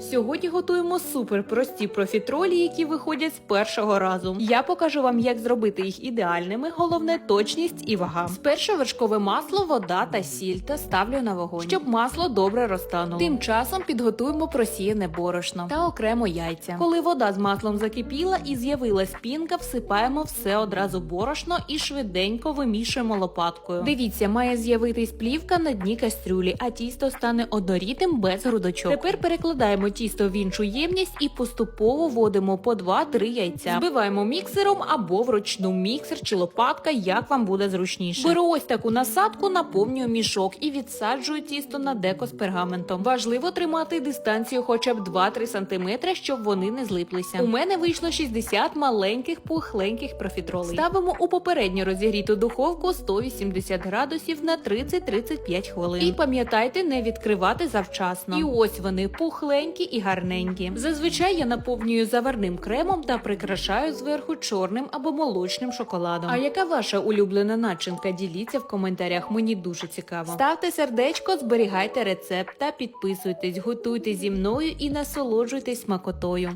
Сьогодні готуємо супер прості профітролі, які виходять з першого разу. Я покажу вам, як зробити їх ідеальними. Головне точність і вага. Спершу вершкове масло, вода та сіль та ставлю на вогонь, щоб масло добре розтануло. Тим часом підготуємо просіяне борошно та окремо яйця. Коли вода з маслом закипіла і з'явилась пінка, всипаємо все одразу борошно і швиденько вимішуємо лопаткою. Дивіться, має з'явитись плівка на дні кастрюлі, а тісто стане однорідним без грудочок. Тепер перекладаємо тісто в іншу ємність і поступово вводимо по 2-3 яйця. Збиваємо міксером або вручну міксер чи лопатка, як вам буде зручніше. Беру ось таку насадку, наповнюю мішок і відсаджую тісто на деко з пергаментом. Важливо тримати дистанцію хоча б 2-3 см, щоб вони не злиплися. У мене вийшло 60 маленьких пухленьких профітролей. Ставимо у попередньо розігріту духовку 180 градусів на 30-35 хвилин. І пам'ятайте не відкривати завчасно. І ось вони пухленькі і гарненькі. Зазвичай я наповнюю заварним кремом та прикрашаю зверху чорним або молочним шоколадом. А яка ваша улюблена начинка? Діліться в коментарях. Мені дуже цікаво. Ставте сердечко, зберігайте рецепт та підписуйтесь, готуйте зі мною і насолоджуйтесь смакотою.